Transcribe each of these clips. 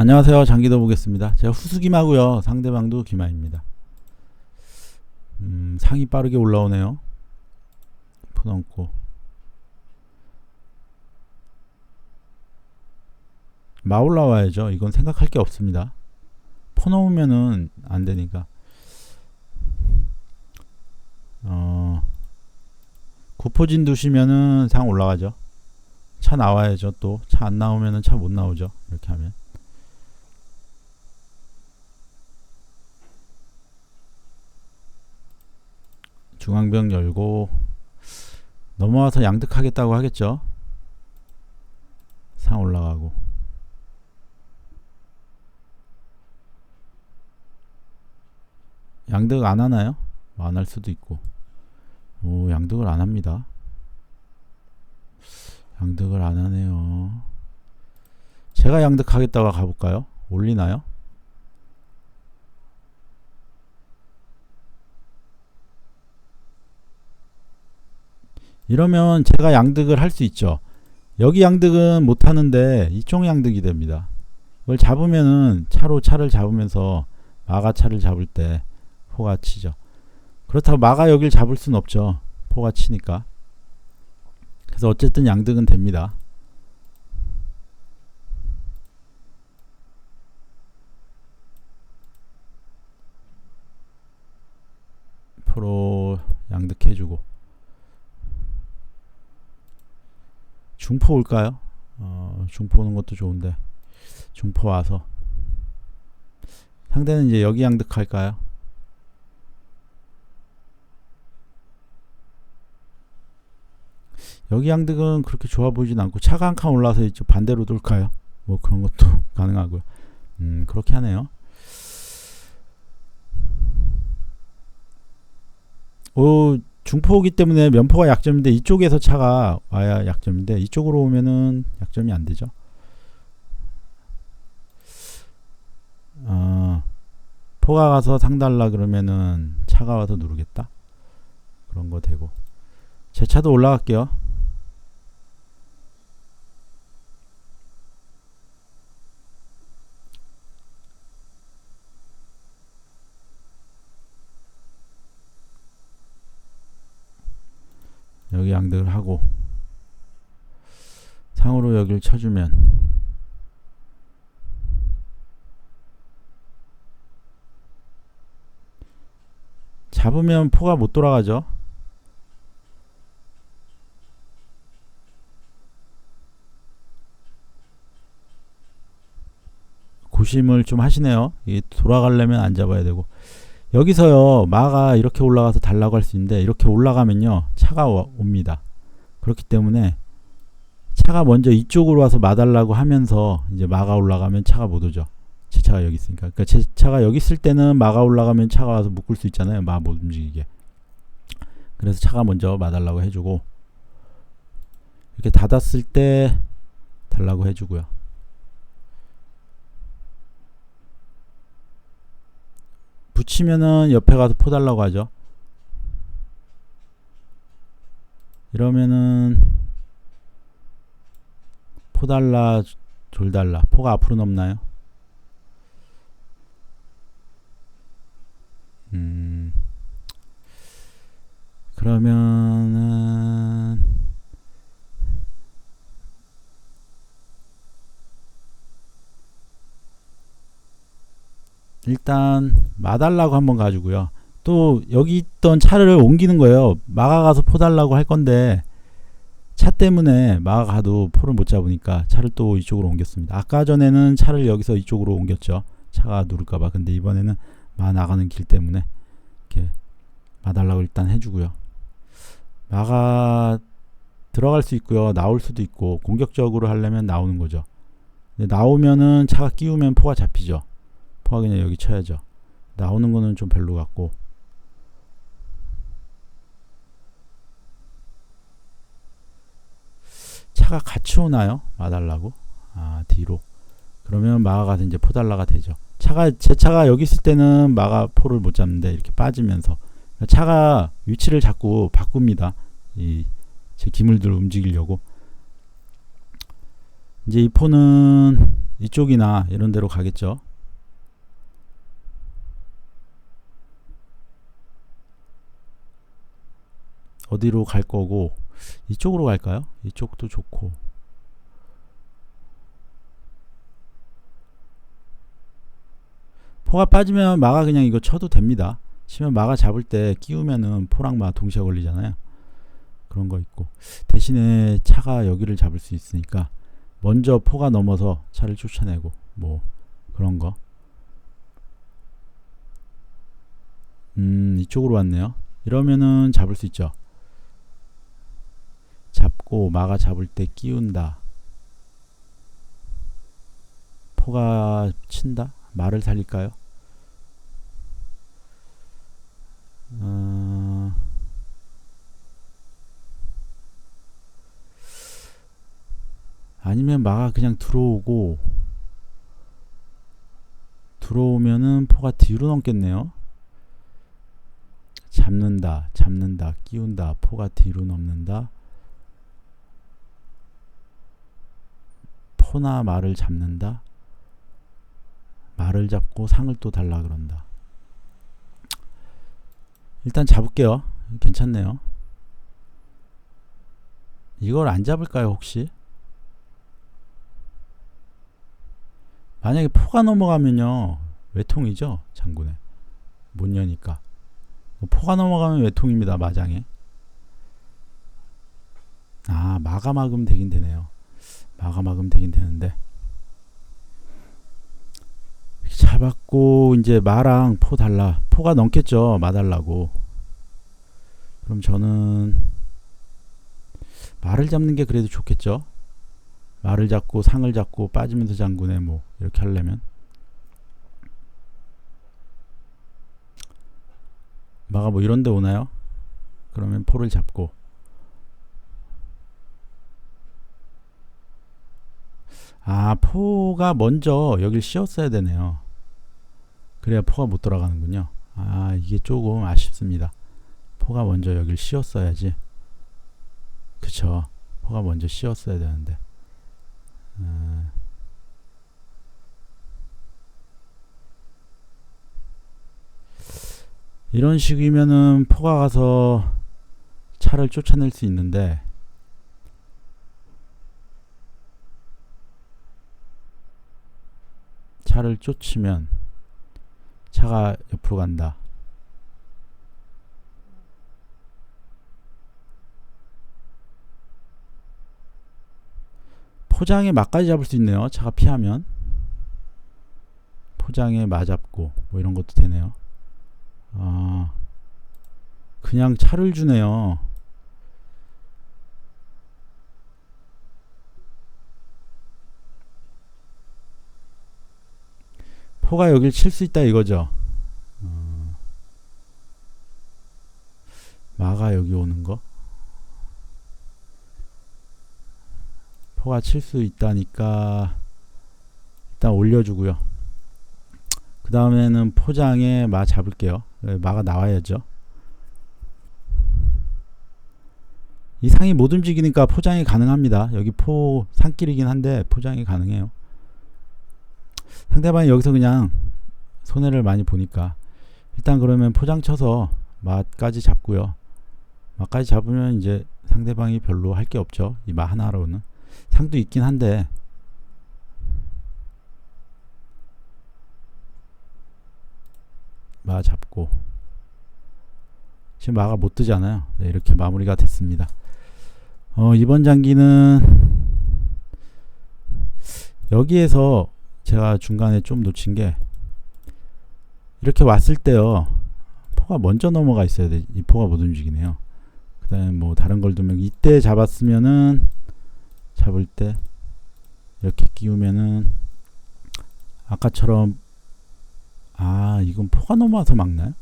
안녕하세요. 장기도 보겠습니다. 제가 후수김하고요. 상대방도 김하입니다. 음, 상이 빠르게 올라오네요. 포 넘고. 마 올라와야죠. 이건 생각할 게 없습니다. 포 넘으면은 안 되니까. 어, 구포진 두시면은 상 올라가죠. 차 나와야죠. 또 차 안 나오면은 차 못 나오죠. 이렇게 하면. 중앙병 열고 넘어와서 양득하겠다고 하겠죠. 상 올라가고 양득 안 하나요? 안 할 수도 있고 오 양득을 안 합니다. 양득을 안 하네요. 제가 양득하겠다고 가볼까요? 올리나요? 이러면 제가 양득을 할 수 있죠. 여기 양득은 못 하는데 이쪽 양득이 됩니다. 이걸 잡으면은 차로 차를 잡으면서 마가 차를 잡을 때 포가 치죠. 그렇다고 마가 여길 잡을 수는 없죠. 포가 치니까. 그래서 어쨌든 양득은 됩니다. 포로 양득해주고 중포 올까요? 어, 중포 오는 것도 좋은데 중포 와서 상대는 이제 여기 양득 할까요? 여기 양득은 그렇게 좋아 보이진 않고 차가 한 칸 올라서 이쪽 반대로 돌까요? 뭐 그런 것도 가능하고요. 음 그렇게 하네요. 오 중포기 때문에 면포가 약점인데 이쪽에서 차가 와야 약점인데 이쪽으로 오면은 약점이 안 되죠. 어, 포가 가서 상달라 그러면은 차가 와서 누르겠다. 그런 거 되고 제 차도 올라갈게요. 여기 양득을 하고 상으로 여기를 쳐주면 잡으면 포가 못 돌아가죠. 고심을 좀 하시네요. 돌아가려면 안 잡아야 되고 여기서요 마가 이렇게 올라가서 달라고 할 수 있는데 이렇게 올라가면요 차가 와, 옵니다. 그렇기 때문에 차가 먼저 이쪽으로 와서 마달라고 하면서 이제 마가 올라가면 차가 못 오죠. 제 차가 여기 있으니까. 그러니까 제 차가 여기 있을 때는 마가 올라가면 차가 와서 묶을 수 있잖아요. 마 못 움직이게. 그래서 차가 먼저 마달라고 해주고 이렇게 닫았을 때 달라고 해주고요. 붙이면은 옆에 가서 포 달라고 하죠. 이러면은 포 달라 졸 달라 포가 앞으로 넘나요? 음 그러면은 일단 마달라고 한번 가지고요. 또 여기 있던 차를 옮기는 거예요. 마가 가서 포 달라고 할 건데 차 때문에 마가 가도 포를 못 잡으니까 차를 또 이쪽으로 옮겼습니다. 아까 전에는 차를 여기서 이쪽으로 옮겼죠. 차가 누를까봐. 근데 이번에는 마 나가는 길 때문에 이렇게 마달라고 일단 해주고요. 마가 들어갈 수 있고요. 나올 수도 있고 공격적으로 하려면 나오는 거죠. 나오면은 차가 끼우면 포가 잡히죠. 그냥 여기 쳐야죠. 나오는 거는 좀 별로 같고 차가 같이 오나요? 마달라고? 아 뒤로 그러면 마가 가서 이제 포달라가 되죠. 차가 제 차가 여기 있을 때는 마가 포를 못 잡는데 이렇게 빠지면서 차가 위치를 자꾸 바꿉니다. 이 제 기물들을 움직이려고 이제 이 포는 이쪽이나 이런 데로 가겠죠. 어디로 갈 거고 이쪽으로 갈까요? 이쪽도 좋고 포가 빠지면 마가 그냥 이거 쳐도 됩니다. 치면 마가 잡을 때 끼우면은 포랑 마 동시에 걸리잖아요. 그런 거 있고 대신에 차가 여기를 잡을 수 있으니까 먼저 포가 넘어서 차를 쫓아내고 뭐 그런 거. 음 이쪽으로 왔네요. 이러면은 잡을 수 있죠. 잡고 마가 잡을 때 끼운다. 포가 친다? 말을 살릴까요? 어... 아니면 마가 그냥 들어오고 들어오면은 포가 뒤로 넘겠네요. 잡는다, 잡는다, 끼운다, 포가 뒤로 넘는다. 포나 말을 잡는다. 말을 잡고 상을 또 달라 그런다. 일단 잡을게요. 괜찮네요. 이걸 안 잡을까요, 혹시? 만약에 포가 넘어가면요. 외통이죠, 장군에. 못 여니까. 포가 넘어가면 외통입니다, 마장에. 아, 마가 막으면 되긴 되네요. 막으면 되긴 되는데. 잡았고 이제 마랑 포 달라. 포가 넘겠죠 마 달라고. 그럼 저는 말을 잡는 게 그래도 좋겠죠? 말을 잡고 상을 잡고 빠지면서 장군에 뭐 이렇게 하려면. 마가 뭐 이런 데 오나요? 그러면 포를 잡고 아 포가 먼저 여길 씌웠어야 되네요 그래야 포가 못 돌아가는군요. 아, 이게 조금 아쉽습니다. 포가 먼저 여길 씌웠어야지. 그쵸. 포가 먼저 씌웠어야 되는데. 음. 이런 식이면은 포가 가서 차를 쫓아낼 수 있는데 차를 쫓으면 차가 옆으로 간다. 포장에 막까지 잡을 수 있네요. 차가 피하면. 포장에 맞잡고 뭐 이런 것도 되네요. 아, 그냥 차를 주네요. 포가 여길 칠수 있다 이거죠. 어, 마가 여기 오는 거. 포가 칠 수 있다니까 일단 올려주고요. 그 다음에는 포장에 마 잡을게요. 네, 마가 나와야죠. 이 상이 못 움직이니까 포장이 가능합니다. 여기 포 산길이긴 한데 포장이 가능해요. 상대방이 여기서 그냥 손해를 많이 보니까 일단 그러면 포장 쳐서 맛까지 잡고요. 맛까지 잡으면 이제 상대방이 별로 할 게 없죠. 이마 하나로는 상도 있긴 한데 마 잡고 지금 마가 못 뜨잖아요. 네, 이렇게 마무리가 됐습니다. 어, 이번 장기는 여기에서 제가 중간에 좀 놓친 게 이렇게 왔을 때요 포가 먼저 넘어가 있어야 돼. 이 포가 못 움직이네요. 그다음에 뭐 다른 걸 두면 이때 잡았으면은 잡을 때 이렇게 끼우면은 아까처럼 아 이건 포가 넘어와서 막나요?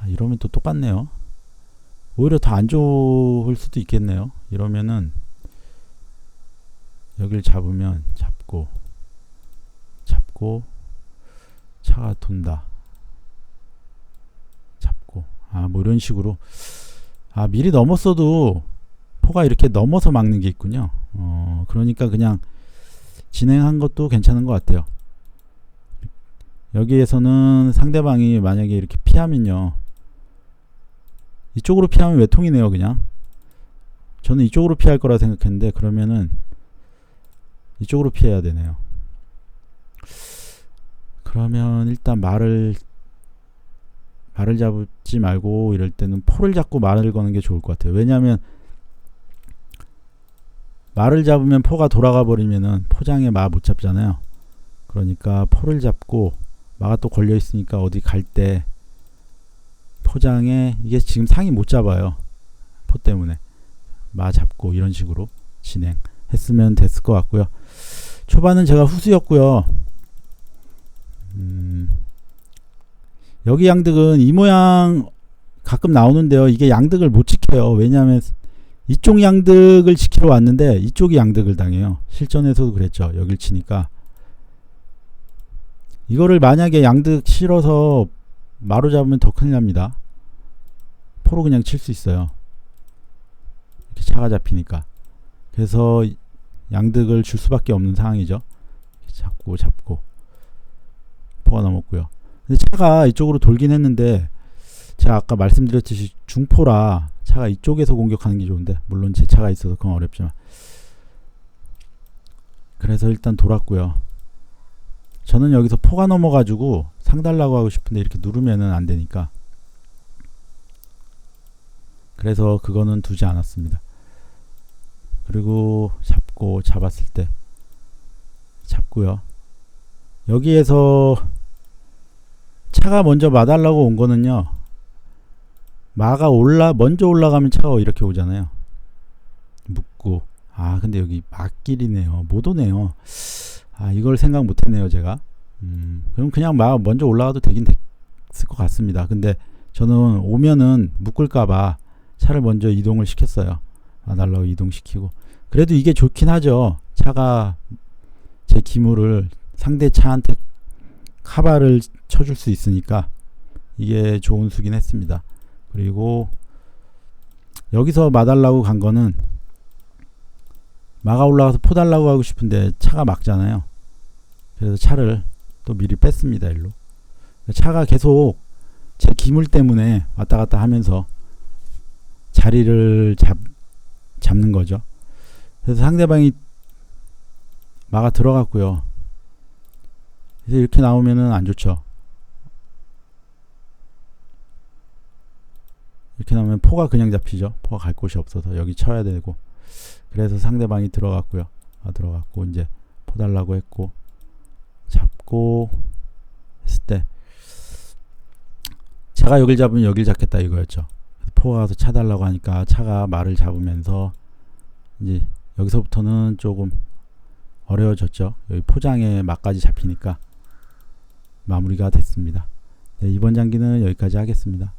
아, 이러면 또 똑같네요. 오히려 더 안 좋을 수도 있겠네요. 이러면은 여길 잡으면 잡고 잡고 차가 돈다. 잡고 아 뭐 이런 식으로 아 미리 넘었어도 포가 이렇게 넘어서 막는 게 있군요. 어 그러니까 그냥 진행한 것도 괜찮은 것 같아요. 여기에서는 상대방이 만약에 이렇게 피하면요. 이쪽으로 피하면 외통이네요, 그냥. 저는 이쪽으로 피할 거라 생각했는데 그러면은 이쪽으로 피해야 되네요. 그러면 일단 말을 말을 잡지 말고 이럴 때는 포를 잡고 말을 거는 게 좋을 것 같아요. 왜냐하면 말을 잡으면 포가 돌아가 버리면은 포장에 마 못 잡잖아요. 그러니까 포를 잡고 마가 또 걸려 있으니까 어디 갈 때 포장에 이게 지금 상이 못 잡아요. 포 때문에 마 잡고 이런 식으로 진행했으면 됐을 것 같고요. 초반은 제가 후수였고요. 음, 여기 양득은 이 모양 가끔 나오는데요. 이게 양득을 못 지켜요. 왜냐하면 이쪽 양득을 지키러 왔는데 이쪽이 양득을 당해요. 실전에서도 그랬죠. 여길 치니까 이거를 만약에 양득 실어서 마로 잡으면 더 큰일 납니다. 포로 그냥 칠 수 있어요. 이렇게 차가 잡히니까. 그래서 양득을 줄 수밖에 없는 상황이죠. 잡고 잡고 포가 넘었고요. 근데 차가 이쪽으로 돌긴 했는데 제가 아까 말씀드렸듯이 중포라 차가 이쪽에서 공격하는 게 좋은데 물론 제 차가 있어서 그건 어렵지만 그래서 일단 돌았고요. 저는 여기서 포가 넘어가지고 상달라고 하고 싶은데 이렇게 누르면은 안 되니까 그래서 그거는 두지 않았습니다. 그리고 잡고 잡았을 때 잡고요. 여기에서 차가 먼저 마달라고 온 거는요. 마가 올라 먼저 올라가면 차가 이렇게 오잖아요. 묶고 아 근데 여기 막길이네요. 못 오네요. 아 이걸 생각 못했네요 제가. 음, 그럼 그냥 마 먼저 올라가도 되긴 됐을 것 같습니다. 근데 저는 오면은 묶을까봐 차를 먼저 이동을 시켰어요. 마달라고 이동시키고 그래도 이게 좋긴 하죠. 차가 제 기물을 상대 차한테 카바를 쳐줄 수 있으니까 이게 좋은 수긴 했습니다. 그리고 여기서 마달라고 간 거는 마가 올라가서 포달라고 하고 싶은데 차가 막잖아요. 그래서 차를 또 미리 뺐습니다. 일로. 차가 계속 제 기물 때문에 왔다 갔다 하면서 자리를 잡, 잡는 거죠. 그래서 상대방이 마가 들어갔고요. 이렇게 나오면은 안 좋죠. 이렇게 나오면 포가 그냥 잡히죠. 포가 갈 곳이 없어서 여기 쳐야 되고. 그래서 상대방이 들어갔고요. 아, 들어갔고 이제 포 달라고 했고 잡고 했을 때 차가 여길 잡으면 여길 잡겠다 이거였죠. 포가 가서 차 달라고 하니까 차가 말을 잡으면서 이제 여기서부터는 조금 어려워졌죠. 여기 포장에 막까지 잡히니까 마무리가 됐습니다. 네, 이번 장기는 여기까지 하겠습니다.